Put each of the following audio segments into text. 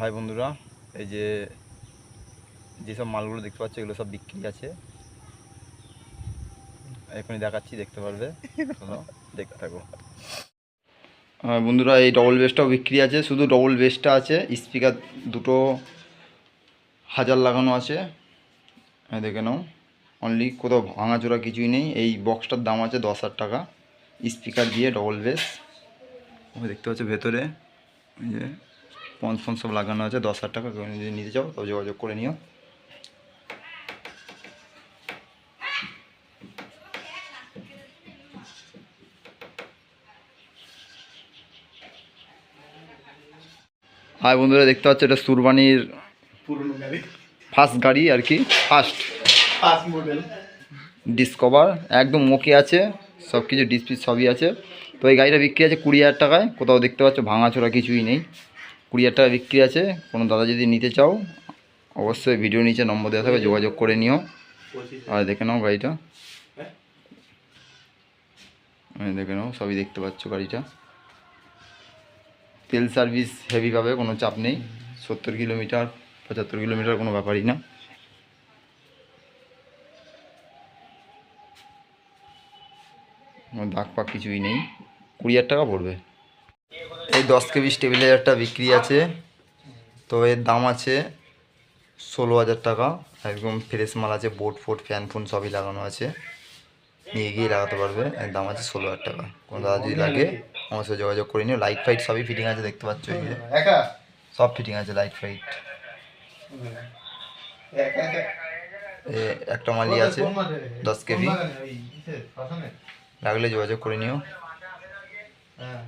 High বন্ধুরা, এই যে যেসব মালগুলো দেখতে পাচ্ছ, এগুলো সব বিক্রি আছে। এখনই দেখাচ্ছি, দেখতে পারবে। দেখতে থাকো। হ্যাঁ বন্ধুরা, এই ডবল বেসটাও বিক্রি আছে। শুধু ডবল বেসটা আছে স্পিকার দুটো হাজার লাগানো আছে। দেখে নাও অনলি কোথাও ভাঙাচোরা কিছুই নেই। এই বক্সটার দাম আছে দশ হাজার টাকা স্পিকার দিয়ে ডবল বেস দেখতে পাচ্ছ ভেতরে যে পঞ্চ ফোন সব লাগানো আছে দশ হাজার টাকা যদি নিতে চাও তবে যোগাযোগ করে নিও। হাই বন্ধুরা দেখতে পাচ্ছ এটা সুরবানির ফার্স্ট গাড়ি আর কি ফার্স্ট ফার্স্ট মডেল। ডিসকভার একদম ওকে আছে সব কিছু ডিসপিস সবই আছে। তো এই গাড়িটা বিক্রি আছে কুড়ি হাজার টাকায় কোথাও দেখতে পাচ্ছ ভাঙাচোরা কিছুই নেই। কুড়ি হাজার টাকা বিক্রি আছে, কোনো দাদা যদি নিতে চাও, অবশ্যই ভিডিও নিচে নম্বর দেওয়া থাকবে, যোগাযোগ করে নিও। আর দেখে নাও গাড়িটা। দেখে নাও, সবই দেখতে পাচ্ছ গাড়িটা। তেল সার্ভিস হেভি পাবে, কোনো চাপ নেই। সত্তর কিলোমিটার, পঁচাত্তর কিলোমিটার কোনো ব্যাপারই না। দাগ পাক কিছুই নেই। কুড়ি হাজার টাকা পড়বে। এই দশ কেবি স্টেবিলাইজারটা বিক্রি আছে। তো এর দাম আছে ষোলো হাজার টাকা। একদম ফ্রেশ মাল আছে বোর্ড ফোর্ড ফ্যান ফোন সবই লাগানো আছে। নিয়ে গিয়ে লাগাতে পারবে। এর দাম আছে ষোলো হাজার টাকা। কোনো দাদা যদি লাগে আমার সাথে যোগাযোগ করে নিও। লাইট ফাইট সবই ফিটিং আছে দেখতে পাচ্ছ এই যে। সব ফিটিং আছে লাইট ফাইট একটা মালি আছে দশ কেবি। লাগলে যোগাযোগ করে নিও। হ্যাঁ।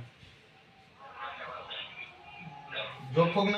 Dog Fauna.